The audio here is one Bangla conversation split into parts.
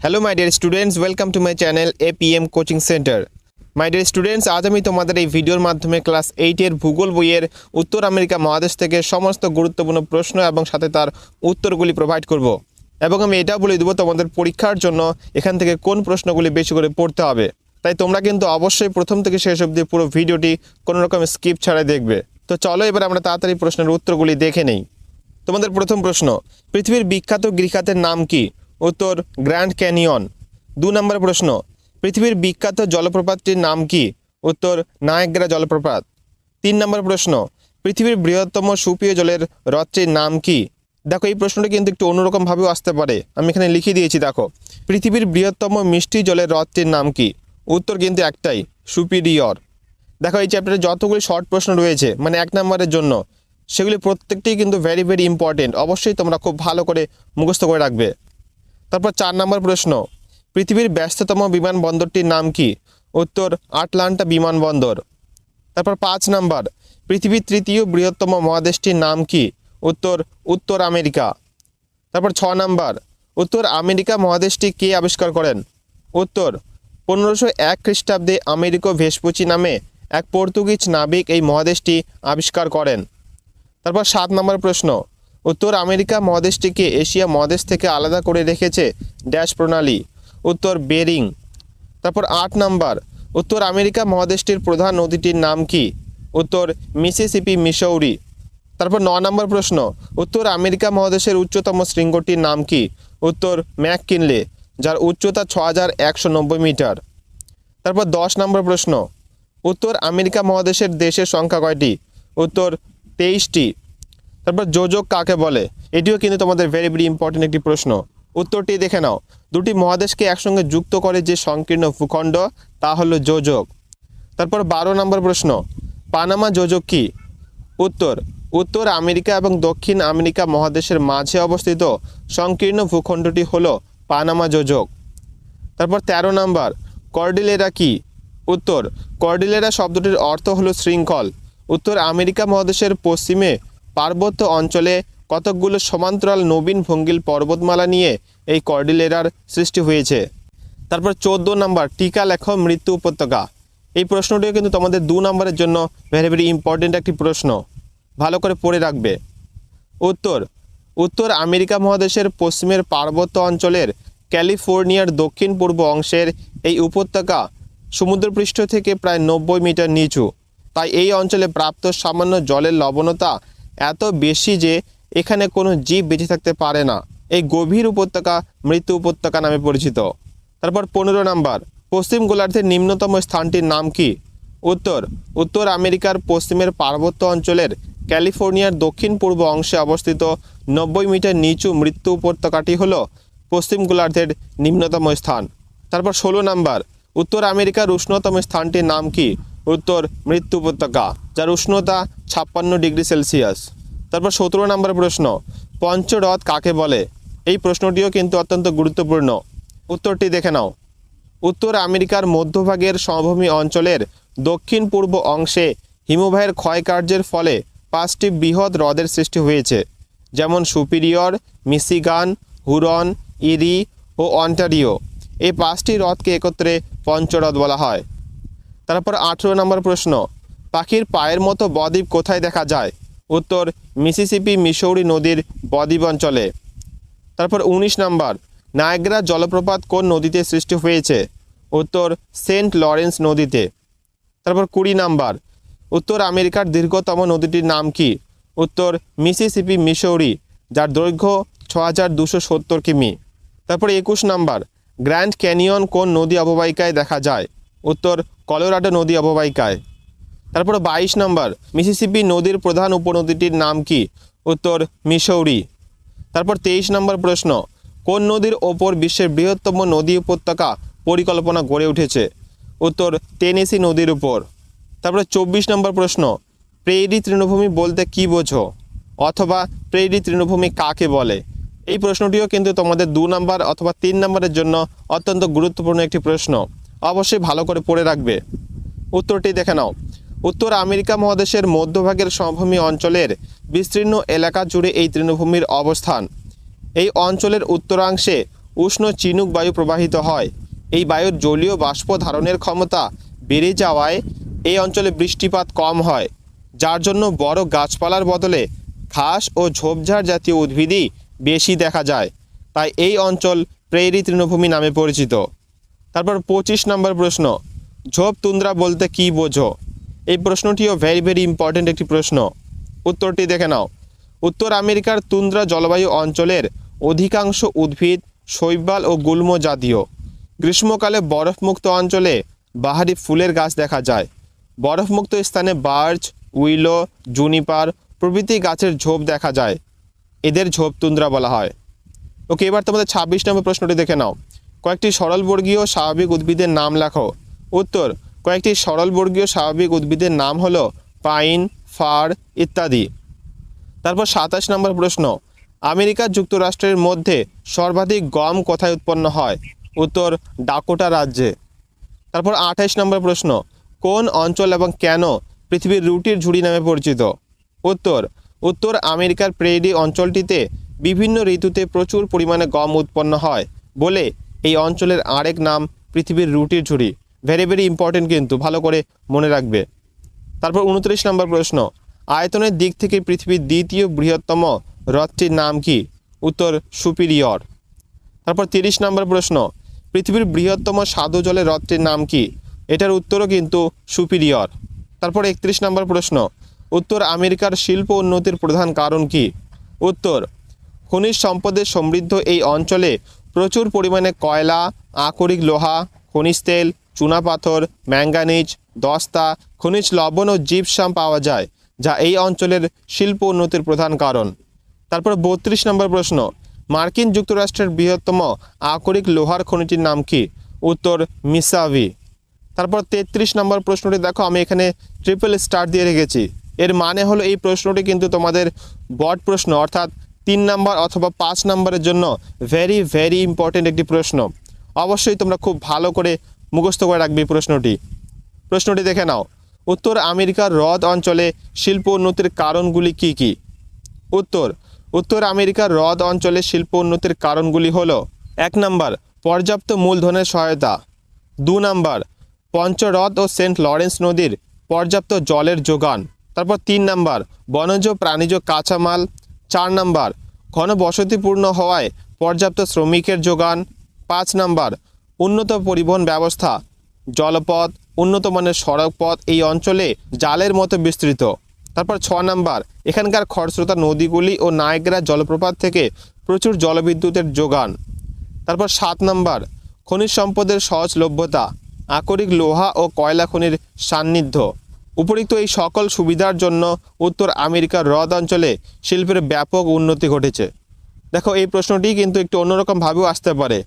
Hello my dear students welcome to my channel A P M coaching centre my dear students আজ আমি তোমাদের এই ভিডিওর মাধ্যমে ক্লাস এইটের ভূগোল বইয়ের উত্তর আমেরিকা মহাদেশ থেকে সমস্ত গুরুত্বপূর্ণ প্রশ্ন এবং সাথে তার উত্তরগুলি প্রোভাইড করব। এবং আমি এটাও বলে দেবো তোমাদের পরীক্ষার জন্য এখান থেকে কোন প্রশ্নগুলি বেশি করে পড়তে হবে। তাই তোমরা কিন্তু অবশ্যই প্রথম থেকে শেষ অবধি পুরো ভিডিওটি কোনো রকম স্কিপ ছাড়াই দেখবে। তো চলো এবার আমরা তাড়াতাড়ি প্রশ্নের উত্তরগুলি দেখে নেই। তোমাদের প্রথম প্রশ্ন, পৃথিবীর বিখ্যাত গৃহাতের নাম কি? উত্তর, গ্র্যান্ড ক্যানিয়ন। দু নম্বর প্রশ্ন, পৃথিবীর বিখ্যাত জলপ্রপাতটির নাম কি? উত্তর, নায়াগ্রা জলপ্রপাত। তিন নম্বর প্রশ্ন, পৃথিবীর বৃহত্তম সুপীয় জলের হ্রদটির নাম কি? দেখো, এই প্রশ্নটা কিন্তু একটু অন্যরকমভাবেও আসতে পারে। আমি এখানে লিখে দিয়েছি, দেখো। পৃথিবীর বৃহত্তম মিষ্টি জলের হ্রদটির নাম কি? উত্তর কিন্তু একটাই, সুপিরিয়র। দেখো, এই চ্যাপ্টারে যতগুলি শর্ট প্রশ্ন রয়েছে মানে এক নম্বরের জন্য, সেগুলি প্রত্যেকটি কিন্তু ভেরি ভেরি ইম্পর্টেন্ট অবশ্যই তোমরা খুব ভালো করে মুখস্থ করে রাখবে। তারপর চার নম্বর প্রশ্ন, পৃথিবীর ব্যস্ততম বিমানবন্দরটির নাম কি? উত্তর, আটলান্টা বিমানবন্দর। তারপর পাঁচ নাম্বার, পৃথিবীর তৃতীয় বৃহত্তম মহাদেশটির নাম কি? উত্তর উত্তর আমেরিকা। তারপর ছ নাম্বার, উত্তর আমেরিকা মহাদেশটি কে আবিষ্কার করেন? উত্তর, পনেরোশো এক খ্রিস্টাব্দে আমেরিকো ভেসপুচি নামে এক পর্তুগিজ নাবিক এই মহাদেশটি আবিষ্কার করেন। তারপর সাত নম্বর প্রশ্ন উত্তর আমেরিকা মহাদেশটিকে এশিয়া মহাদেশ থেকে আলাদা করে রেখেছে ড্যাশ প্রণালী। উত্তর বেরিং। তারপর আট নাম্বার। উত্তর আমেরিকা মহাদেশটির প্রধান নদীটির নাম কি? উত্তর মিসিসিপি, মিসৌরি। তারপর ন নম্বর প্রশ্ন। উত্তর আমেরিকা মহাদেশের উচ্চতম শৃঙ্গটির নাম কি? উত্তর ম্যাক কিনলে যার উচ্চতা ছ হাজার মিটার। তারপর দশ নম্বর প্রশ্ন। উত্তর আমেরিকা মহাদেশের দেশের সংখ্যা কয়টি? উত্তর তেইশটি। তারপর যোজক কাকে বলে? এটিও কিন্তু তোমাদের ভেরি ভেরি ইম্পর্টেন্ট একটি প্রশ্ন। উত্তরটি দেখে নাও। দুটি মহাদেশকে একসঙ্গে যুক্ত করে যে সংকীর্ণ ভূখণ্ড, তা হলো যোজক তারপর বারো নম্বর প্রশ্ন, পানামা যোজক কি? উত্তর উত্তর আমেরিকা এবং দক্ষিণ আমেরিকা মহাদেশের মাঝে অবস্থিত সংকীর্ণ ভূখণ্ডটি হলো পানামা যোজক তারপর ১৩ নম্বর, কর্ডিলেরা কি? উত্তর, কর্ডিলেরা শব্দটির অর্থ হলো শৃঙ্খল। উত্তর আমেরিকা মহাদেশের পশ্চিমে পার্বত্য অঞ্চলে কতকগুলো সমান্তরাল নবীন ভঙ্গিল পর্বতমালা নিয়ে এই কর্ডিলেরার সৃষ্টি হয়েছে। তারপর চোদ্দ নাম্বার, টিকা লেখ, মৃত্যু উপত্যকা। এই প্রশ্নটিও কিন্তু তোমাদের দু নম্বরের জন্য ভেরি ভেরি ইম্পর্টেন্ট একটি প্রশ্ন। ভালো করে পড়ে রাখবে। উত্তর উত্তর আমেরিকা মহাদেশের পশ্চিমের পার্বত্য অঞ্চলের ক্যালিফোর্নিয়ার দক্ষিণ পূর্ব অংশের এই উপত্যকা সমুদ্রপৃষ্ঠ থেকে প্রায় নব্বই মিটার নিচু। তাই এই অঞ্চলে প্রাপ্ত সামান্য জলের লবণতা এত বেশি যে এখানে কোনো জীব বেঁচে থাকতে পারে না। এই গভীর উপত্যকা মৃত্যু উপত্যকা নামে পরিচিত। তারপর পনেরো নাম্বার, পশ্চিম গোলার্ধের নিম্নতম স্থানটির নাম কি? উত্তর উত্তর আমেরিকার পশ্চিমের পার্বত্য অঞ্চলের ক্যালিফোর্নিয়ার দক্ষিণ পূর্ব অংশে অবস্থিত নব্বই মিটার নিচু মৃত্যু উপত্যকাটি হল পশ্চিম গোলার্ধের নিম্নতম স্থান। তারপর ষোলো নাম্বার, উত্তর আমেরিকার উষ্ণতম স্থানটির নাম কি? উত্তর, মৃত্যু উপত্যকা। যার উষ্ণতা ছাপ্পান্ন ডিগ্রি সেলসিয়াস। তারপর সতেরো নম্বর প্রশ্ন, পঞ্চরথ কাকে বলে? এই প্রশ্নটিও কিন্তু অত্যন্ত গুরুত্বপূর্ণ। উত্তরটি দেখে নাও। উত্তর আমেরিকার মধ্যভাগের সমভূমি অঞ্চলের দক্ষিণ পূর্ব অংশে হিমবাহের ক্ষয়কার্যের ফলে পাঁচটি বৃহৎ হ্রদের সৃষ্টি হয়েছে, যেমন সুপিরিয়র মিসিগান হুরন, ইরি ও অন্টারিও। এই পাঁচটি হ্রদকে একত্রে পঞ্চরথ বলা হয়। তারপর আঠেরো নম্বর প্রশ্ন পাখির পায়ের মতো বদ্বীপ কোথায় দেখা যায়? উত্তর, মিসিসিপি মিসৌরি নদীর বদ্বীপ অঞ্চলে। তারপর উনিশ নাম্বার, নায়াগ্রা জলপ্রপাত কোন নদীতে সৃষ্টি হয়েছে? উত্তর, সেন্ট লরেন্স নদীতে। তারপর কুড়ি নাম্বার, উত্তর আমেরিকার দীর্ঘতম নদীটির নাম কি? উত্তর, মিসিসিপি মিসৌরি যার দৈর্ঘ্য ছ হাজার দুশো সত্তর কিমি। তারপর একুশ নাম্বার, গ্র্যান্ড ক্যানিয়ন কোন নদী অববাহিকায় দেখা যায়? উত্তর, কলোরাডো নদী অববাহিকায়। তারপর বাইশ নম্বর, মিসিসিপি নদীর প্রধান উপনদীটির নাম কি? উত্তর মিসৌরি তারপর তেইশ নম্বর প্রশ্ন, কোন নদীর ওপর বিশ্বের বৃহত্তম নদী উপত্যকা পরিকল্পনা গড়ে উঠেছে? উত্তর, টেনেসি নদীর উপর। তারপরে চব্বিশ নম্বর প্রশ্ন প্রেরি তৃণভূমি বলতে কি বোঝো? অথবা প্রেরি তৃণভূমি কাকে বলে? এই প্রশ্নটিও কিন্তু তোমাদের দু নম্বর অথবা তিন নম্বরের জন্য অত্যন্ত গুরুত্বপূর্ণ একটি প্রশ্ন। অবশ্যই ভালো করে পড়ে রাখবে। উত্তরটি দেখে নাও। উত্তর আমেরিকা মহাদেশের মধ্যভাগের সমভূমি অঞ্চলের বিস্তীর্ণ এলাকা জুড়ে এই তৃণভূমির অবস্থান। এই অঞ্চলের উত্তরাংশে উষ্ণ চিনুক বায়ু প্রবাহিত হয়। এই বায়ুর জলীয় বাষ্প ধারণের ক্ষমতা বেড়ে যাওয়ায় এই অঞ্চলে বৃষ্টিপাত কম হয়, যার জন্য বড় গাছপালার বদলে ঘাস ও ঝোপঝাড় জাতীয় উদ্ভিদই বেশি দেখা যায়। তাই এই অঞ্চল প্রেরি তৃণভূমি নামে পরিচিত। তারপর পঁচিশ নম্বর প্রশ্ন, ঝোপ তুন্দ্রা বলতে কি বোঝো? এই প্রশ্নটিও ভেরি ভেরি ইম্পর্ট্যান্ট একটি প্রশ্ন। উত্তরটি দেখে নাও। উত্তর আমেরিকার তুন্দ্রা জলবায়ু অঞ্চলের অধিকাংশ উদ্ভিদ শৈবাল ও গুল্ম জাতীয় গ্রীষ্মকালে বরফমুক্ত অঞ্চলে বাহারি ফুলের গাছ দেখা যায়। বরফমুক্ত স্থানে বার্চ, উইলো, জুনিপার প্রভৃতি গাছের ঝোপ দেখা যায়। এদের ঝোপ তুন্দ্রা বলা হয়। ওকে, এবার তোমাদের ছাব্বিশ নম্বর প্রশ্নটি দেখে নাও। কয়েকটি সরলবর্গীয় স্বাভাবিক উদ্ভিদের নাম লেখো। উত্তর কয়েকটি সরলবর্গীয় স্বাভাবিক উদ্ভিদের নাম হলো পাইন, ফার ইত্যাদি। তারপর সাতাশ নম্বর প্রশ্ন। আমেরিকা যুক্তরাষ্ট্রের মধ্যে সর্বাধিক গম কোথায় উৎপন্ন হয়? উত্তর, ডাকোটা রাজ্যে। তারপর আঠাইশ নম্বর প্রশ্ন। কোন অঞ্চল এবং কেন পৃথিবীর রুটির ঝুড়ি নামে পরিচিত? উত্তর উত্তর আমেরিকার প্রেরি অঞ্চলটিতে বিভিন্ন ঋতুতে প্রচুর পরিমাণে গম উৎপন্ন হয় বলে এই অঞ্চলের আরেক নাম পৃথিবীর রুটির ঝুড়ি। ভেরি ভেরি ইম্পর্টেন্ট কিন্তু, ভালো করে মনে রাখবে। তারপর উনত্রিশ নম্বর প্রশ্ন, আয়তনের দিক থেকে পৃথিবীর দ্বিতীয় বৃহত্তম হ্রদটির নাম কি? উত্তর, সুপিরিয়র। তারপর তিরিশ নম্বর প্রশ্ন, পৃথিবীর বৃহত্তম স্বাদু জলের হ্রদটির নাম কি? এটার উত্তরও কিন্তু সুপিরিয়র। তারপর একত্রিশ নম্বর প্রশ্ন, উত্তর আমেরিকার শিল্প উন্নতির প্রধান কারণ কি? উত্তর, খনিজ সম্পদের সমৃদ্ধ এই অঞ্চলে প্রচুর পরিমাণে কয়লা, আকরিক লোহা, খনিজ তেল চুনাপাথর ম্যাঙ্গানিজ, দস্তা, খনিজ লবণ ও জিপসাম পাওয়া যায়, যা এই অঞ্চলের শিল্প উন্নতির প্রধান কারণ। তারপর বত্রিশ নম্বর প্রশ্ন, মার্কিন যুক্তরাষ্ট্রের বৃহত্তম আকরিক লোহার খনিটির নাম কি? উত্তর মিসাভি তারপর তেত্রিশ নম্বর প্রশ্নটি, দেখো আমি এখানে ট্রিপল স্টার দিয়ে রেখেছি। এর মানে হলো এই প্রশ্নটি কিন্তু তোমাদের বড প্রশ্ন, অর্থাৎ তিন নম্বর অথবা পাঁচ নম্বরের জন্য ভেরি ভেরি ইম্পর্টেন্ট একটি প্রশ্ন। অবশ্যই তোমরা খুব ভালো করে মুখস্থ করে রাখবে প্রশ্নটি। প্রশ্নটি দেখে নাও। উত্তর আমেরিকার হ্রদ অঞ্চলে শিল্প উন্নতির কারণগুলি কি কি? উত্তর উত্তর আমেরিকার হ্রদ অঞ্চলে শিল্প উন্নতির কারণগুলি হলো, এক নাম্বার, পর্যাপ্ত মূলধনের সহায়তা। দু নাম্বার পঞ্চরথ ও সেন্ট লরেন্স নদীর পর্যাপ্ত জলের যোগান। তারপর তিন নাম্বার, বনজ প্রাণীজ কাঁচামাল। চার নাম্বার, ঘনবসতিপূর্ণ হওয়ায় পর্যাপ্ত শ্রমিকের যোগান। পাঁচ নাম্বার উন্নত পরিবহন ব্যবস্থা, জলপথ, উন্নত মানের সড়ক পথ এই অঞ্চলে জালের মতো বিস্তৃত। তারপর ছ নাম্বার, এখানকার খরস্রোতা নদীগুলি ও নায়গ্রা জলপ্রপাত থেকে প্রচুর জলবিদ্যুতের যোগান। তারপর সাত নাম্বার, খনিজ সম্পদের সহজলভ্যতা, আকরিক লোহা ও কয়লা খনির সান্নিধ্য। উপরিক্ত এই সকল সুবিধার জন্য উত্তর আমেরিকার হ্রদ অঞ্চলে শিল্পের ব্যাপক উন্নতি ঘটেছে। দেখো, এই প্রশ্নটি কিন্তু একটু অন্যরকমভাবেও আসতে পারে।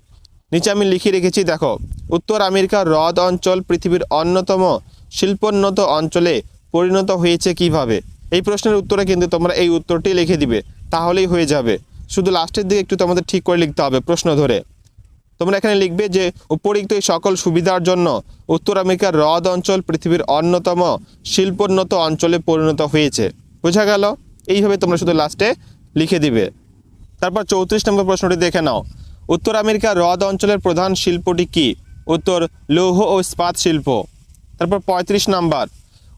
নিচে আমি লিখে রেখেছি, দেখো, উত্তর আমেরিকার হ্রদ অঞ্চল পৃথিবীর অন্যতম শিল্পোন্নত অঞ্চলে পরিণত হয়েছে কীভাবে? এই প্রশ্নের উত্তরে কিন্তু তোমরা এই উত্তরটি লিখে দিবে, তাহলেই হয়ে যাবে। শুধু লাস্টের দিকে একটু তোমাদের ঠিক করে লিখতে হবে প্রশ্ন ধরে। তোমরা এখানে লিখবে যে, উপরিক্ত এই সকল সুবিধার জন্য উত্তর আমেরিকার হ্রদ অঞ্চল পৃথিবীর অন্যতম শিল্পোন্নত অঞ্চলে পরিণত হয়েছে। বোঝা গেল? এইভাবে তোমরা শুধু লাস্টে লিখে দিবে। তারপর চৌত্রিশ নম্বর প্রশ্নটি দেখে নাও। উত্তর আমেরিকার হ্রদ অঞ্চলের প্রধান শিল্পটি কি? উত্তর, লৌহ ও ইস্পাত শিল্প। তারপর পঁয়ত্রিশ নাম্বার।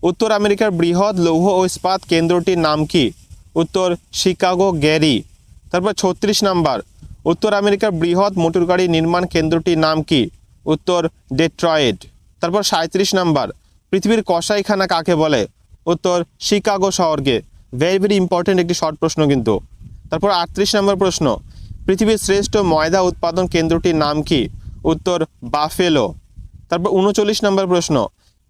উত্তর আমেরিকার বৃহৎ লৌহ ও ইস্পাত কেন্দ্রটির নাম কি? উত্তর, শিকাগো গ্যারি। তারপর ছত্রিশ নাম্বার। উত্তর আমেরিকার বৃহৎ মোটরগাড়ি নির্মাণ কেন্দ্রটির নাম কি? উত্তর ডেট্রয়েড তারপর সাঁত্রিশ নাম্বার। পৃথিবীর কসাইখানা কাকে বলে? উত্তর, শিকাগো শহরকে। ভেরি ভেরি ইম্পর্টেন্ট একটি শর্ট প্রশ্ন কিন্তু। তারপর আটত্রিশ নম্বর প্রশ্ন। পৃথিবীর শ্রেষ্ঠ ময়দা উৎপাদন কেন্দ্রটির নাম কি? উত্তর, বাফেলো। তারপর উনচল্লিশ নম্বর প্রশ্ন,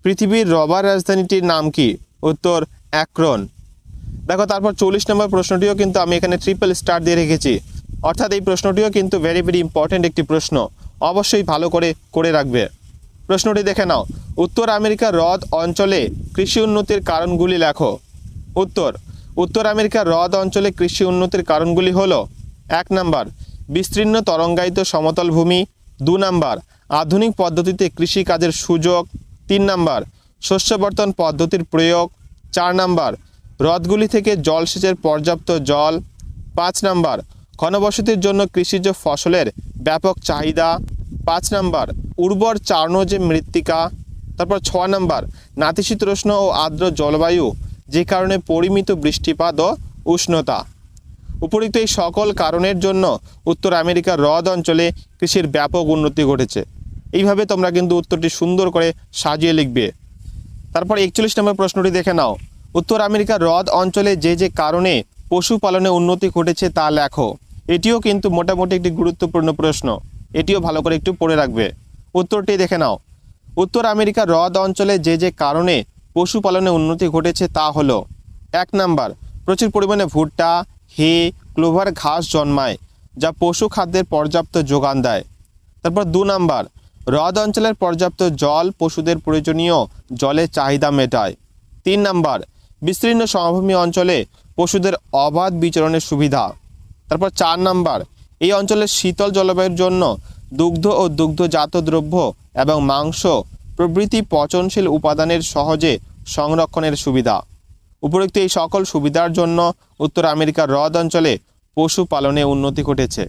পৃথিবীর রবার রাজধানীটির নাম কি? উত্তর, অ্যাক্রন। দেখো, তারপর চল্লিশ নম্বর প্রশ্নটিও কিন্তু আমি এখানে ট্রিপল স্টার দিয়ে রেখেছি। অর্থাৎ এই প্রশ্নটিও কিন্তু ভেরি ভেরি ইম্পর্ট্যান্ট একটি প্রশ্ন। অবশ্যই ভালো করে করে রাখবে। প্রশ্নটি দেখে নাও। উত্তর আমেরিকার হ্রদ অঞ্চলে কৃষি উন্নতির কারণগুলি লেখো। উত্তর উত্তর আমেরিকার হ্রদ অঞ্চলে কৃষি উন্নতির কারণগুলি হলো এক নাম্বার, বিস্তীর্ণ তরঙ্গায়িত সমতল ভূমি। দু নাম্বার, আধুনিক পদ্ধতিতে কৃষি কাজের সুযোগ। তিন নাম্বার, শস্যবর্তন পদ্ধতির প্রয়োগ। চার নাম্বার, হ্রদগুলি থেকে জলসেচের পর্যাপ্ত জল। পাঁচ নাম্বার, ঘনবসতির জন্য কৃষিজ ফসলের ব্যাপক চাহিদা। পাঁচ নাম্বার, উর্বর চার্ণজে মৃত্তিকা। তারপর ছ নাম্বার, নাতিশীতোষ্ণ ও আর্দ্র জলবায়ু, যে কারণে পরিমিত বৃষ্টিপাত ও উষ্ণতা। উপরিক্ত এই সকল কারণের জন্য উত্তর আমেরিকার হ্রদ অঞ্চলে কৃষির ব্যাপক উন্নতি ঘটেছে। এইভাবে তোমরা কিন্তু উত্তরটি সুন্দর করে সাজিয়ে লিখবে। তারপর একচল্লিশ নম্বর প্রশ্নটি দেখে নাও। উত্তর আমেরিকার হ্রদ অঞ্চলে যে যে কারণে পশুপালনে উন্নতি ঘটেছে তা লেখো। এটিও কিন্তু মোটামুটি একটি গুরুত্বপূর্ণ প্রশ্ন। এটিও ভালো করে একটু পড়ে রাখবে। উত্তরটি দেখে নাও। উত্তর আমেরিকার হ্রদ অঞ্চলে যে যে কারণে পশুপালনে উন্নতি ঘটেছে তা হলো, এক নাম্বার, প্রচুর পরিমাণে ভুট্টা হে ক্লোভার ঘাস জন্মায়, যা পশু খাদ্যের পর্যাপ্ত যোগান দেয়। তারপর দু নাম্বার, হ্রদ অঞ্চলের পর্যাপ্ত জল পশুদের প্রয়োজনীয় জলের চাহিদা মেটায়। তিন নাম্বার, বিস্তীর্ণ সমভূমি অঞ্চলে পশুদের অবাধ বিচরণের সুবিধা। তারপর চার নাম্বার, এই অঞ্চলের শীতল জলবায়ুর জন্য দুগ্ধ ও দুগ্ধজাত দ্রব্য এবং মাংস প্রভৃতি পচনশীল উপাদানের সহজে সংরক্ষণের সুবিধা। উপরোক্ত এই সকল সুবিধার জন্য উত্তর আমেরিকার হ্রদ অঞ্চলে পশুপালনে উন্নতি ঘটেছে।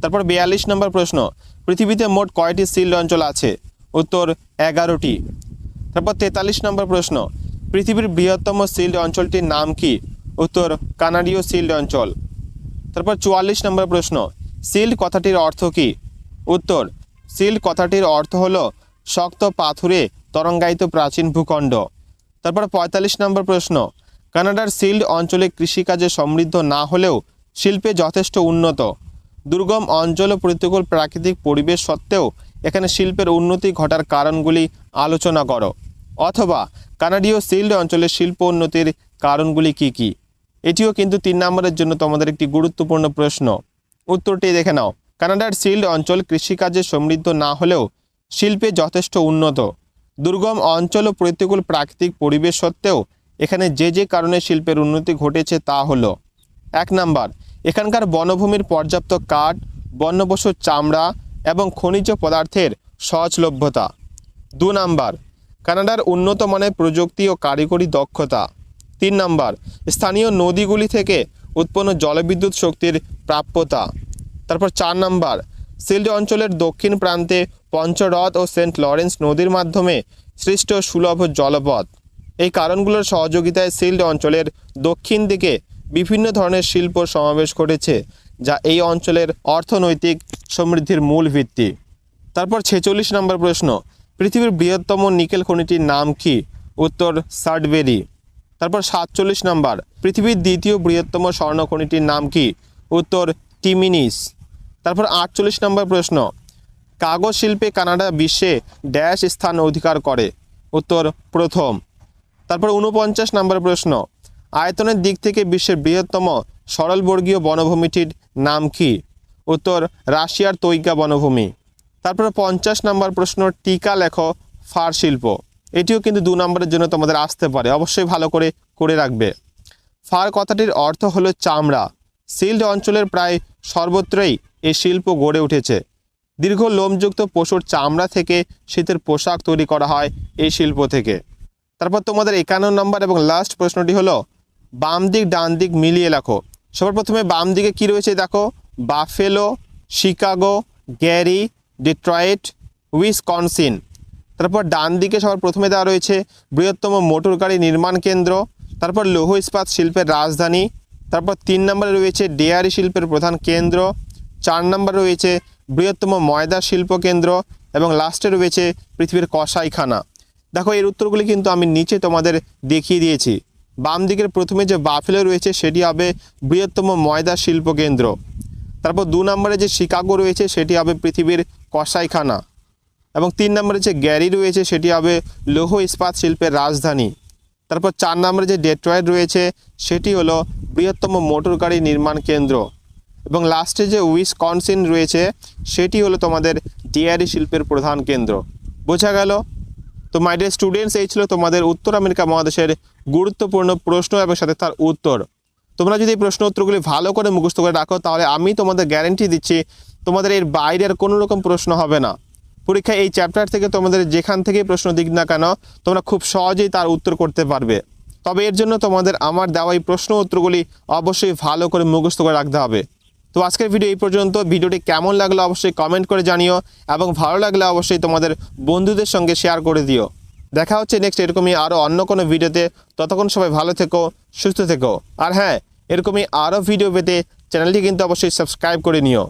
তারপর বিয়াল্লিশ নম্বর প্রশ্ন, পৃথিবীতে মোট কয়টি সিল্ড অঞ্চল আছে? উত্তর, এগারোটি। তারপর তেতাল্লিশ নম্বর প্রশ্ন, পৃথিবীর বৃহত্তম সিল্ড অঞ্চলটির নাম কি? উত্তর, কানাডীয় সিল্ড অঞ্চল। তারপর চুয়াল্লিশ নম্বর প্রশ্ন, সিল্ড কথাটির অর্থ কি? উত্তর, সিল্ড কথাটির অর্থ হলো শক্ত পাথুরে তরঙ্গায়িত প্রাচীন ভূখণ্ড। তারপর পঁয়তাল্লিশ নম্বর প্রশ্ন, কানাডার সিল্ড অঞ্চলে কৃষিকাজে সমৃদ্ধ না হলেও শিল্পে যথেষ্ট উন্নত। দুর্গম অঞ্চল ও প্রতিকূল প্রাকৃতিক পরিবেশ সত্ত্বেও এখানে শিল্পের উন্নতি ঘটার কারণগুলি আলোচনা করো। অথবা কানাডীয় সিল্ড অঞ্চলের শিল্প উন্নতির কারণগুলি কি কি? এটিও কিন্তু তিন নম্বরের জন্য তোমাদের একটি গুরুত্বপূর্ণ প্রশ্ন। উত্তরটি দেখে নাও। কানাডার সিল্ড অঞ্চল কৃষিকাজে সমৃদ্ধ না হলেও শিল্পে যথেষ্ট উন্নত। দুর্গম অঞ্চল ও প্রতিকূল প্রাকৃতিক পরিবেশ সত্ত্বেও এখানে যে যে কারণে শিল্পের উন্নতি ঘটেছে তা হলো, এক নাম্বার, এখানকার বনভূমির পর্যাপ্ত কাঠ বন্যপশুর চামড়া এবং খনিজ পদার্থের সহজলভ্যতা। দু নাম্বার, কানাডার উন্নত মানের প্রযুক্তি ও কারিগরি দক্ষতা। তিন নাম্বার, স্থানীয় নদীগুলি থেকে উৎপন্ন জলবিদ্যুৎ শক্তির প্রাপ্যতা। তারপর চার নাম্বার, সিল্ড অঞ্চলের দক্ষিণ প্রান্তে পঞ্চরথ ও সেন্ট লরেন্স নদীর মাধ্যমে সৃষ্ট সুলভ জলপথ। এই কারণগুলোর সহযোগিতায় সিল্ড অঞ্চলের দক্ষিণ দিকে বিভিন্ন ধরনের শিল্প সমাবেশ ঘটেছে, যা এই অঞ্চলের অর্থনৈতিক সমৃদ্ধির মূল ভিত্তি। তারপর ছেচল্লিশ নম্বর প্রশ্ন, পৃথিবীর বৃহত্তম নিকেল খনিটির নাম কি? উত্তর, সার্টবেরি। তারপর সাতচল্লিশ নম্বর, পৃথিবীর দ্বিতীয় বৃহত্তম স্বর্ণ খনিটির নাম কি? উত্তর, টিমিনিস। তারপর আটচল্লিশ নম্বর প্রশ্ন কাগজ শিল্পে কানাডা বিশ্বে ড্যাশ স্থান অধিকার করে। উত্তর, প্রথম। তারপর উনপঞ্চাশ নম্বর প্রশ্ন। আয়তনের দিক থেকে বিশ্বের বৃহত্তম সরলবর্গীয় বনভূমিটির নাম কি? উত্তর, রাশিয়ার তৈগা বনভূমি। তারপর পঞ্চাশ নম্বর প্রশ্ন, টিকা লেখ ফার শিল্প। এটিও কিন্তু দু নম্বরের জন্য তোমাদের আসতে পারে। অবশ্যই ভালো করে করে রাখবে। ফার কথাটির অর্থ হলো চামড়া। সিল্ড অঞ্চলের প্রায় সর্বত্রই এই শিল্প গড়ে উঠেছে। দীর্ঘ লোমযুক্ত পশুর চামড়া থেকে শীতের পোশাক তৈরি করা হয় এই শিল্প থেকে। তারপর তোমাদের একান্ন নম্বর এবং লাস্ট প্রশ্নটি হলো, বাম দিক, ডান দিক মিলিয়ে লেখো। সবার প্রথমে বাম দিকে কি রয়েছে দেখো? Buffalo, Chicago, Gary, Detroit, Wisconsin. তারপর ডান দিকে সবার প্রথমে দেওয়া রয়েছে, বৃহত্তম মোটর গাড়ি নির্মাণ কেন্দ্র। তারপর লৌহ ইস্পাত শিল্পের রাজধানী। তারপর তিন নম্বরে রয়েছে ডেয়ারি শিল্পের প্রধান কেন্দ্র। চার নম্বরে রয়েছে বৃহত্তম ময়দা শিল্প কেন্দ্র এবং লাস্টে রয়েছে পৃথিবীর কসাইখানা। দেখো, এর উত্তরগুলি কিন্তু আমি নিচে তোমাদের দেখিয়ে দিয়েছি। বাম দিকের প্রথমে যে বাফেলো রয়েছে, সেটি হবে বৃহত্তম ময়দা শিল্প কেন্দ্র। তারপর দু নম্বরে যে শিকাগো রয়েছে, সেটি হবে পৃথিবীর কসাইখানা। এবং তিন নম্বরে যে গ্যারি রয়েছে, সেটি হবে লৌহ ইস্পাত শিল্পের রাজধানী। তারপর চার নম্বরে যে ডেট্রয়েড রয়েছে, সেটি হলো বৃহত্তম মোটর গাড়ি নির্মাণ কেন্দ্র। এবং লাস্টে যে উইসকনসিন রয়েছে, সেটি হলো তোমাদের ডিয়ারি শিল্পের প্রধান কেন্দ্র। বোঝা গেল? তো মাই স্টুডেন্টস এই ছিল তোমাদের উত্তর আমেরিকা মহাদেশের গুরুত্বপূর্ণ প্রশ্ন এবং সাথে তার উত্তর। তোমরা যদি এই প্রশ্ন উত্তরগুলি ভালো করে মুখস্থ করে রাখো, তাহলে আমি তোমাদের গ্যারেন্টি দিচ্ছি, তোমাদের এর বাইরের কোনো রকম প্রশ্ন হবে না। পরীক্ষায় এই চ্যাপ্টার থেকে তোমাদের যেখান থেকেই প্রশ্ন দিক না কেন, তোমরা খুব সহজেই তার উত্তর করতে পারবে। তবে এর জন্য তোমাদের আমার দেওয়া এই প্রশ্ন উত্তরগুলি অবশ্যই ভালো করে মুখস্থ করে রাখতে হবে। তো আজকের ভিডিও এই পর্যন্ত। ভিডিওটি কেমন লাগল অবশ্যই কমেন্ট করে জানিও এবং ভালো লাগলে অবশ্যই তোমাদের বন্ধুদের সঙ্গে শেয়ার করে দিও। দেখা হচ্ছে নেক্সট এরকমই আরও অন্য কোনো ভিডিওতে। ততক্ষণ সবাই ভালো থেকো, সুস্থ থেকো। আর হ্যাঁ এরকমই আরও ভিডিও পেতে চ্যানেলটি কিন্তু অবশ্যই সাবস্ক্রাইব করে নিও।